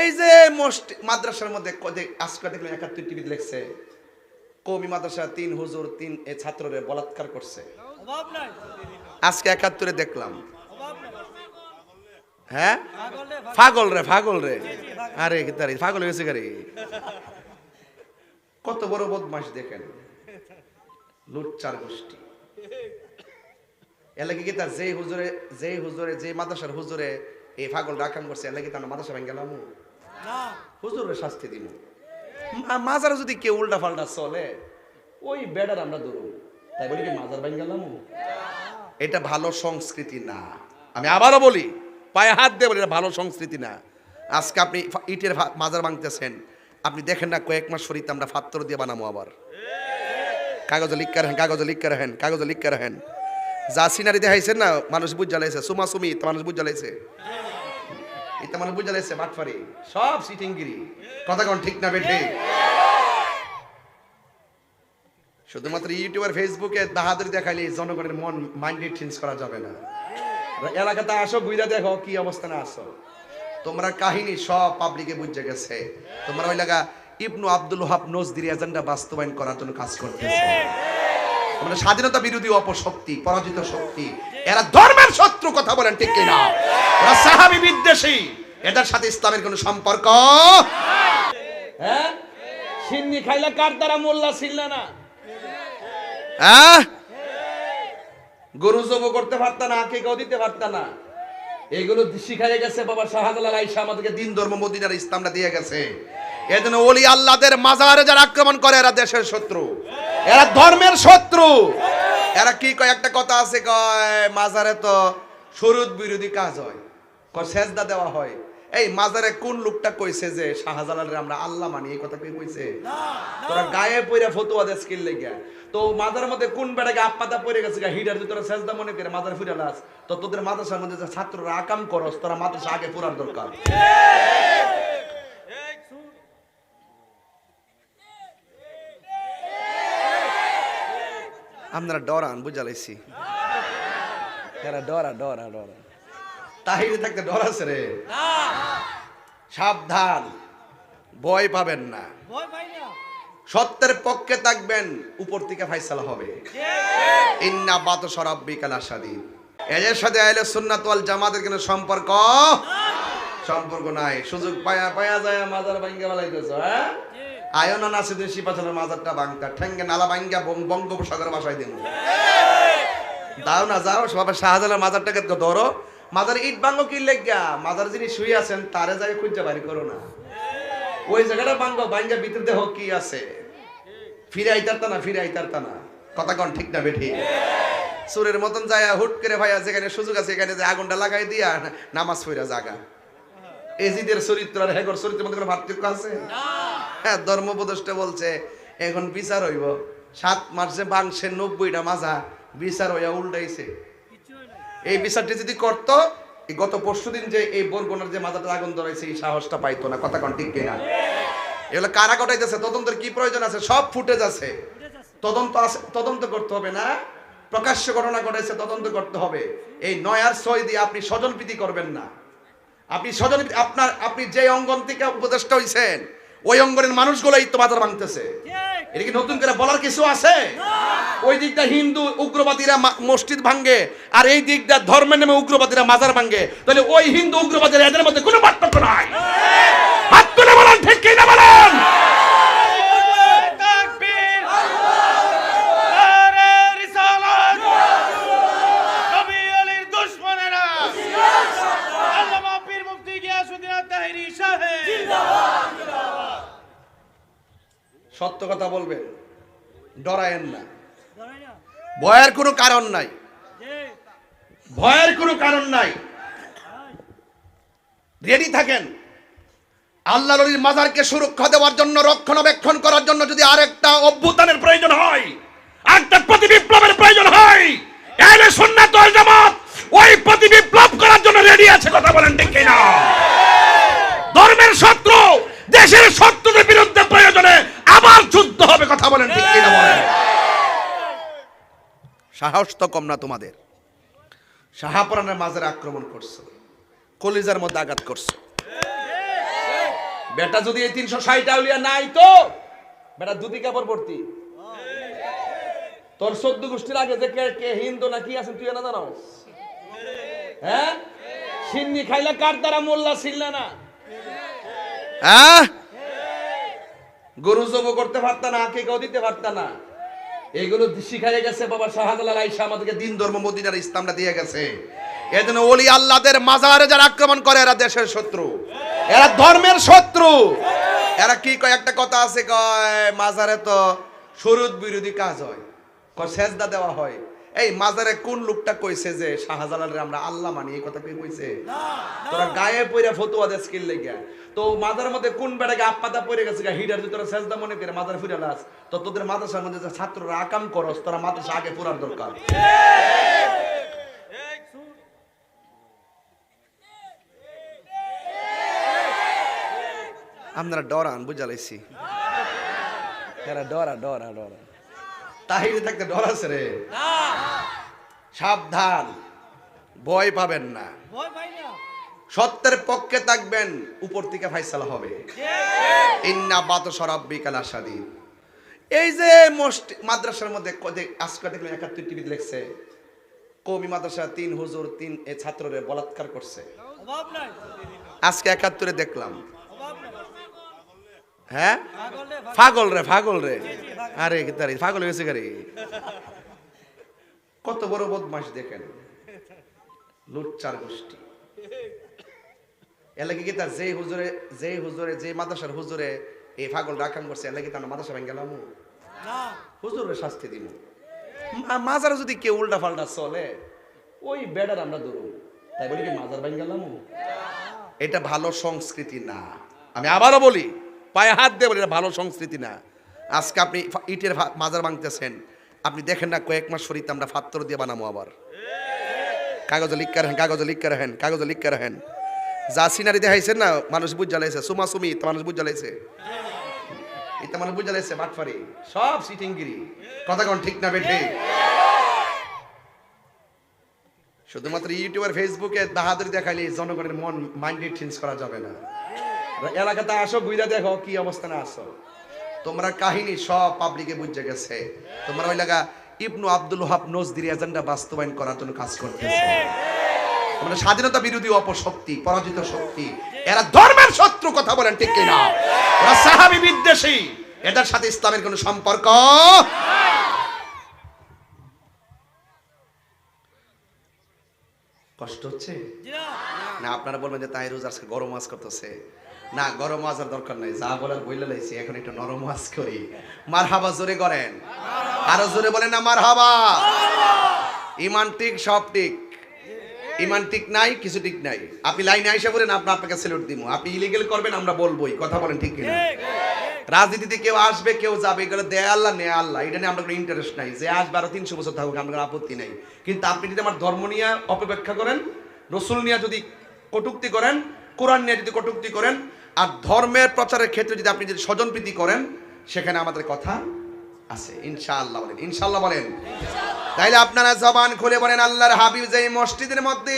এই যে মাদ্রাসার মধ্যে আজকে দেখলাম একাত্তর টিভিতে লিখছে কৌমি মাদ্রাসা তিন হুজুর তিন এ ছাত্ররে বলাৎকার করছে। আজকে একাত্তরে দেখলাম। হ্যাঁ? ফাগল রে ফাগল রে আরে ফাগল হয়েছে গাড়ি। কত বড় বদমাস দেখেন। লুচ্চার গোষ্ঠী। এলাকি কি তার যে হুজুরে যে হুজুরে যে মাদ্রাসার হুজুরে এই ফাগল রাকাম করছে এলাকি তার মাদ্রাসা ভেঙে গেলাম হুজুরের শাস্তি দিব মাজার যদি কেউ উল্টা পাল্টা চলে ওই বেডার আমরা ধরুন তাই বলি কি মাজার ভেঙে গেলাম এটা ভালো সংস্কৃতি না। আমি আবারও বলি পায়ে হাত দিয়ে বলি এটা ভালো সংস্কৃতি না। আজকে আপনি ইটের মাজার ভাঙতেছেন। আপনি দেখেন না কয়েক মাস শরীর আমরা ফাত্তর দিয়ে বানাবো আবার। কাগজে লিখ রাখেন কাগজে লিখ রাখেন কাগজে লিখ রাখেন। যা সিনারি দেখাইছেন না, মানুষ বুঝ জ্বালাইছে সুমা সুমি মানুষ বুঝ জ্বালাইছে এটা মানুষ বুঝ জ্বালাইছে বাটফারি। সব সিটিংগিরি। কথা কোন ঠিক না বেঠে? শুধুমাত্র ইউটিউব আর ফেসবুকে বাহাদুরি দেখাইলে জনগণের মন মাইন্ডে চেঞ্জ করা যাবে না। এলাকাতে আসো বুঝা দেখো কি অবস্থানে আসো। তোমরা কাহিনী সব পাবলিকে বুঝে গেছে। তোমরা ওই লাগা ইবনু আব্দুল হাব নজদির এজেন্ডা বাস্তবায়ন করার জন্য কাজ করতেছে। তোমরা স্বাধীনতা বিরোধী অপশক্তি পরাজিত শক্তি। এরা ধর্মের শত্রু কথা বলেন ঠিক কিনা? ওরা সাহাবি বিদ্বেষী। এদের সাথে ইসলামের কোনো সম্পর্ক? হ্যাঁ? সিন্নি খাইলা কার দ্বারা মোল্লা ছিল না? হ্যাঁ? গরু জব করতে পারত না কে কেউ দিতে পারত না। এইগুলো শিখাই গেছে বাবা শাহজালাল আইসা আমাদেরকে দিন ধর্ম মদিনার ইসলামটা দিয়ে গেছে। এজন্য ওলি আল্লাহদের মাজারে যারা আক্রমণ করে এরা দেশের শত্রু। এরা ধর্মের শত্রু। এরা কি কয়? একটা কথা আছে কয় মাজারে তো সুরুদ বিরোধী কাজ হয় কয় সেজদা দেওয়া হয়। এই মাজারে কোন লোকটা কইছে যে শাহজালালের আমরা আল্লাহ মানি এই কথা কে কইছে? তোরা গায়ে পইরা ফতুয়া দেশ কিল লেগে তো মাজার মধ্যে কোন বেড়াকে আপাতা পড়ে গেছে গা হিডার যদি তোরা সেজদা মনে করে মাজার ফিরে লাস? তো তোদের মাদ্রাসার মধ্যে যে ছাত্ররা আকাম করস তোরা মাদ্রাসা আগে পুরার দরকার। আপনারা ডরান বুঝালাইছি এরা ডরা ডরা ডরা। তাহিরে থাকতে ডর আছে রে। সাবধান ভয় পাবেন না। সত্যের পক্ষে থাকবেন উপর থেকে ফাইসালা হবে। ইন্না বাত সরাব্বিকাল আসাদি এদের সাথে আইলে সুন্নাত ওয়াল জামাতের কোনো সম্পর্ক? সম্পর্ক নাই। সুযোগ পায়া পায়া যায় মাজার ভাঙ্গা বালাইতেছ হ্যাঁ? আয়না নাসি দেশি পাছনের মাজারটা ঠেঙ্গে নালা ভাঙ্গা বং- বঙ্গোপসাগর বাসায় দিন দাও না, যাও সবাই শাহজালাল মাজারটাকে ধরো। মাজার ইট ভাঙ্গো কি লেগা? মাজার যিনি শুয়ে আছেন, তারে যাই খুঁজে বাড়ি করো না। ওই জায়গাটা ভাঙ্গো ভাঙ্গা ভিতর দেহ কি আছে? ফিরে আইতারতা না ফিরে না কথা কন, ঠিক না বেঠি? সুরের মতন যায় হুট করে ভাইয়া যেখানে সুযোগ আছে, এখানে যে আগুনটা লাগাই দিয়া নামাজ পড়া জাগা। এজিদের চরিত্র আর হেগর চরিত্রের মধ্যে কোনো পার্থক্য আছে? হ্যাঁ ধর্ম উপদেষ্টা বলছে, এখন বিচার হইব। সাত মাসে বাংশে নব্বইটা মাজা বিচার হইয়া উল্টাইছে। এই বিচারটি যদি করত গত পরশু দিন যে এই বরগুনার যে মাথাটা আগুন ধরাইছে, এই সাহসটা পাইতো না, কথা কন ঠিক কিনা? এগুলো কারা কটাইতেছে তদন্তের কি প্রয়োজন আছে? সব ফুটেজ আছে। তদন্ত আছে, তদন্ত করতে হবে না। প্রকাশ্য ঘটনা ঘটাইছে, তদন্ত করতে হবে। এই নয় আর ছয় দিয়ে আপনি স্বজন প্রীতি করবেন না। আপনি স্বজন, আপনার, আপনি যে অঙ্গন থেকে উপদেষ্টা হইছেন ওই অঙ্গনের মানুষগুলোই তো বাজার ভাঙতেছে। এটা কি নতুন করে বলার কিছু আছে? ওই দিকটা হিন্দু উগ্রবাদীরা মসজিদ ভাঙ্গে আর এই দিকটা ধর্মের নামে উগ্রবাদীরা মাজার ভাঙ্গে তাহলে ওই হিন্দু উগ্রবাদীরা এদের মধ্যে কোনো পার্থক্য নাই। হাত তুলে বলেন ঠিক কি না বলেন? ডরায়েন না। ভয়ের কোনো কারণ নাই। ভয়ের কোনো কারণ নাই। রেডি থাকেন। আল্লাহ নবীর মাজারকে সুরক্ষা দেওয়ার জন্য রক্ষণাবেক্ষণ করার জন্য যদি আরেকটা অভ্যুত্থানের প্রয়োজন হয় আরেকটা প্রতি বিপ্লবের প্রয়োজন হয় এলে সুন্নাত ওয়াল জামাত ওই প্রতি বিপ্লব করার জন্য রেডি আছে কথা বলেন ঠিক কিনা ধর্মের শত্রু দেশের শত্রুদের বিরুদ্ধে প্রয়োজনে আবার যুদ্ধ হবে কথা বলেন ঠিক কিনা বলেন সাহস তো কম না তোমাদের। শাহাপরানের মাঝের আক্রমণ করছ, কলিজার মধ্যে আঘাত করছ। বেটা যদি এই তিনশো ষাট আউলিয়া নাই তো, বেটা দুটি কাপড় পড়তি তোর সদ্য গোষ্ঠীর আগে যে কে হিন্দু না কি আছেন তুই না জানো হ্যাঁ? সিন্নি খাইলে কার দ্বারা মোল্লা ছিল না? হ্যাঁ? গরু জব করতে পারত না, কে কেউ দিতে পারত না। এগুলো শিখাই গেছে বাবা শাহজালাল আইসা আমাদেরকে দিন ধর্ম মদিনার ইসলামটা দিয়ে গেছে। এজন্য ওলি আল্লাহদের মাজারে যারা আক্রমণ করে এরা দেশের শত্রু। এরা ধর্মের শত্রু। এরা কি কয় একটা কথা আছে কয় মাজারে তো শরুদ বিরোধী কাজ হয় কয় সেজদা দেওয়া হয়। এই মাজারে কোন লোকটা কইছে যে শাহজালালের আমরা আল্লাহ মানি? এই কথা কে কইছে? তোরা গায়ে পইরা ফতুয়া দে স্কিল লেগে তো মাজার মধ্যে কোন বেড়াকে আপাতা পড়ে গেছে গা? হিডার যদি তোরা সেজদা মনে করে মাজার ফিরে লাস তো তোদের মাদ্রাসার মধ্যে যে ছাত্ররা আকাম করস তোরা মাদ্রাসা আগে পুরার দরকার। আপনারা ডরান বুঝালাইছি এরা ডরা ডরা ডরা। তাহিরে থাকতে ডর আছে রে। সাবধান। ভয় পাবেন না। সত্যের পক্ষে থাকবেন উপর থেকে ফাইসালা হবে। ইন্না বাত সরাব্বি কালা স্বাধীন এই যে মাদ্রাসার মধ্যে আজকে দেখলাম একাত্তর টিভি লেখছে কমি মাদ্রাসা তিন হুজুর তিন এ ছাত্ররে বলাৎকার করছে। আজকে একাত্তরে দেখলাম। হ্যাঁ? পাগল রে ফাগল রে ফাগল রে। আরে তারি ফাগল হয়েছে গাড়ি? কত বড় বদমাস দেখেন। লুচ্চার গোষ্ঠী। এলাকি কি তার যে হুজুরে যে হুজুরে যে মাদ্রাসার হুজুরে এই ফাগল রাখাম করছে এলাকি তার মাদ্রাসা ভেঙে গেলাম হুজুরের শাস্তি দিব মাজারে যদি কেউ উল্টা ফাল্টা চলে ওই বেডার আমরা ধরুন তাই বলি কি মাজার ভেঙে গেলাম এটা ভালো সংস্কৃতি না। আমি আবারও বলি পায়ে হাত দিয়ে বলি এটা ভালো সংস্কৃতি না। আজকে আপনি ইটের মাজার ভাঙতেছেন আপনি দেখেন না, কয়েক মাস শরীর আমরা ফাত্তর দিয়ে বানাবো আবার। কাগজে লিখ রাখেন, কাগজে লিখ রাখেন, কাগজে লিখ রাখেন। যা সিনারি দেখাইছেন না, মানুষ বুঝ জ্বালাইছে সুমা সুমি মানুষ বুঝ জ্বালাইছে এটা মানুষ বুঝ জ্বালাইছে বাটফারি। সব সিটিংগিরি। কথা কোন ঠিক না বেঠে? শুধুমাত্র ইউটিউব আর ফেসবুকে বাহাদুরি দেখাইলে জনগণের মন মাইন্ডে চেঞ্জ করা যাবে না। এলাকাতে আসো বুঝা দেখো কি অবস্থানে আসো তোমরা কাহিনী সব পাবলিকে বুঝে গেছে। তোমরা ওই লাগা ইবনু আব্দুল হাব নজদির এজেন্ডা বাস্তবায়ন করার জন্য কাজ করতেছে। তোমরা স্বাধীনতা বিরোধী অপশক্তি, পরাজিত শক্তি, এরা ধর্মের শত্রু কথা বলেন ঠিক কিনা? ওরা সাহাবি বিদ্বেষী। এদের সাথে ইসলামের কোনো সম্পর্ক? কষ্ট হচ্ছে? না না আপনারা বলবেন যে তাই রোজ আজকে গরম মাছ করতেছে। না, গরম আর দরকার নাই, যা বলার বইলে লাইছি, এখন একটু নরম মাছ করি। মার হাবা জোরে করেন। আরও জোরে বলেন না মার হাবা ইমান ঠিক, সব ঠিক। ইমান ঠিক নাই, কিছু ঠিক নাই। আপনি লাইনে আইসা বলেন আপনার আপনাকে স্যালুট দিব আপনি ইলিগেল করবেন, আমরা বলবোই। কথা বলেন ঠিক কিনা? রাজনীতিতে কেউ আসবে, কেউ যাবে, এগুলো দেয় আল্লাহ, নেয় আল্লাহ। এটা নিয়ে আমরা কোনো ইন্টারেস্ট নাই। যে আসবে আরও তিনশো বছর থাকুক আমরা আপত্তি নাই। কিন্তু আপনি যদি আমার ধর্ম নিয়ে অপব্যাখ্যা করেন, রসুল নিয়ে যদি কটুক্তি করেন, কোরআন নিয়ে যদি কটুক্তি করেন আর ধর্মের প্রচারের ক্ষেত্রে যদি আপনি যদি স্বজনপ্রীতি করেন, সেখানে আমাদের কথা আছে। ইনশাআল্লাহ বলেন ইনশাআল্লাহ বলেন। তাইলে আপনারা জবান খুলে বলেন, আল্লাহর হাবিব যে মসজিদের মধ্যে